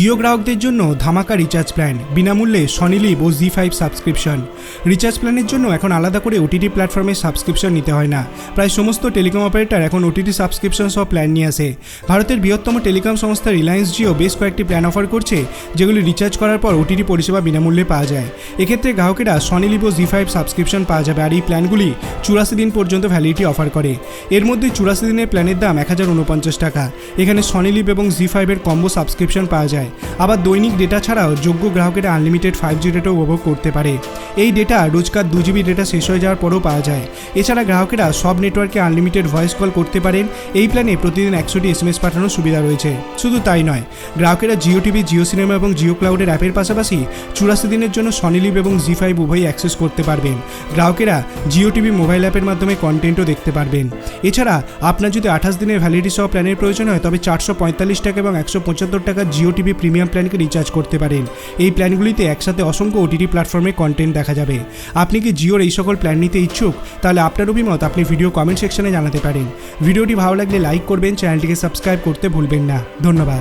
জিও গ্রাহকদের জন্য ধামাকা রিচার্জ প্ল্যান বিনামূল্যে সনিলিভ ও জি ফাইভ সাবস্ক্রিপশন রিচার্জ প্ল্যানের জন্য এখন আলাদা করে ওটিটি প্ল্যাটফর্মে সাবস্ক্রিপশন নিতে হয় না। প্রায় সমস্ত টেলিকম অপারেটর এখন ওটিটি সাবস্ক্রিপশন সহ প্ল্যান নিয়ে আসে। ভারতের বৃহত্তম টেলিকম সংস্থা রিলায়েন্স জিও বেশ কয়েকটি প্ল্যান অফার করছে, যেগুলি রিচার্জ করার পর ওটিটি পরিষেবা বিনামূল্যে পাওয়া যায়। এক্ষেত্রে গ্রাহকেরা সনিলিভ ও জি ফাইভ সাবস্ক্রিপশন পাওয়া যাবে আর এই প্ল্যানগুলি চুরাশি দিন পর্যন্ত ভ্যালিডিটি অফার করে। এর মধ্যে চুরাশি দিনের প্ল্যানের দাম এক হাজার উনপঞ্চাশ টাকা। এখানে সনিলিভ এবং জি ফাইভের কম্বো সাবস্ক্রিপশন পাওয়া যায়। আবার দৈনিক ডেটা ছাড়াও যোগ্য গ্রাহকেরা আনলিমিটেড ফাইভ জি ডেটাও উপভোগ করতে পারে। এই ডেটা রোজকার দু জিবি ডেটা শেষ হয়ে যাওয়ার পরেও পাওয়া যায়। এছাড়া গ্রাহকেরা সব নেটওয়ার্কে আনলিমিটেড ভয়েস কল করতে পারেন। এই প্ল্যানে প্রতিদিন একশোটি এস এম এস পাঠানোর সুবিধা রয়েছে। শুধু তাই নয়, গ্রাহকেরা জিও টিভি জিও সিনেমা এবং জিও ক্লাউডের অ্যাপের পাশাপাশি চুরাশি দিনের জন্য সনিলিভ এবং জি ফাইভ উভয়ই অ্যাক্সেস করতে পারবেন। গ্রাহকেরা জিও টিভি মোবাইল অ্যাপের মাধ্যমে কন্টেন্টও দেখতে পারবেন। এছাড়া আপনার যদি আঠাশ দিনের ভ্যালিডিটি সহ প্ল্যানের প্রয়োজন হয়, তবে চারশো পঁয়তাল্লিশ টাকা এবং একশো পঁচাত্তর টাকা জিও টিভি প্রিমিয়াম প্ল্যানকে রিচার্জ করতে পারেন। এই প্ল্যানগুলিতে একসাথে অসংখ্য ওটিটি প্ল্যাটফর্মে কন্টেন্ট দেখা যাবে। আপনি কি জিওর এই সকল প্ল্যান নিতে ইচ্ছুক? তাহলে আপনার অভিমত আপনি ভিডিও কমেন্ট সেকশনে জানাতে পারেন। ভিডিওটি ভালো লাগলে লাইক করবেন চ্যানেলটিকে সাবস্ক্রাইব করতে ভুলবেন না। ধন্যবাদ।